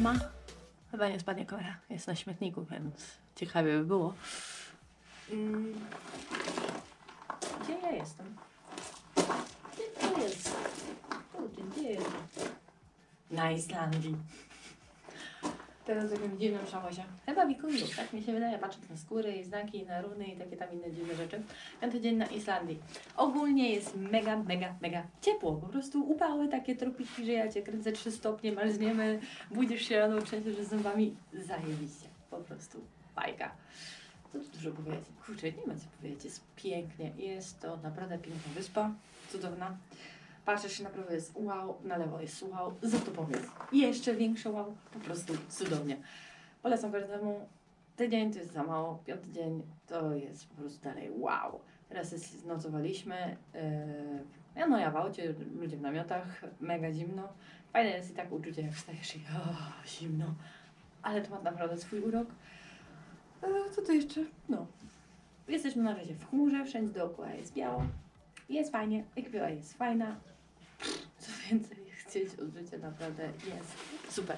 mama. Chyba nie spadnie kamera. Jest na śmietniku, więc ciekawie by było. Mm. Gdzie ja jestem? Gdzie to jest? Kurde, gdzie jest? Na Islandii. Teraz takim dziwnym szamosie. Chyba wikingów, tak mi się wydaje, patrząc na skóry i znaki, na runy i takie tam inne dziwne rzeczy. Piąty dzień na Islandii. Ogólnie jest mega, mega, mega ciepło. Po prostu upały, takie tropiki, że ja cię kręcę 3 stopnie, marzniemy, budzisz się rano, trzęsiesz zębami. Zajebiście. Po prostu bajka. Co tu dużo powiedzieć? Kurczę, nie ma co powiedzieć. Jest pięknie. Jest to naprawdę piękna wyspa. Cudowna. Patrzysz się na prawo jest wow, na lewo jest wow, za tobą jest jeszcze większe wow. Po prostu cudownie. Polecam każdemu. Tydzień to jest za mało, piąty dzień to jest po prostu dalej wow. Teraz jest, nocowaliśmy. Yy, ja no ja w aucie, ludzie w namiotach, mega zimno. Fajne jest i tak uczucie, jak wstajesz i o, zimno. Ale to ma naprawdę swój urok. E, co to jeszcze? No. Jesteśmy na razie w chmurze, wszędzie dookoła jest biało. Jest fajnie, ekipa jest fajna. Więcej chcieć od życia naprawdę jest super.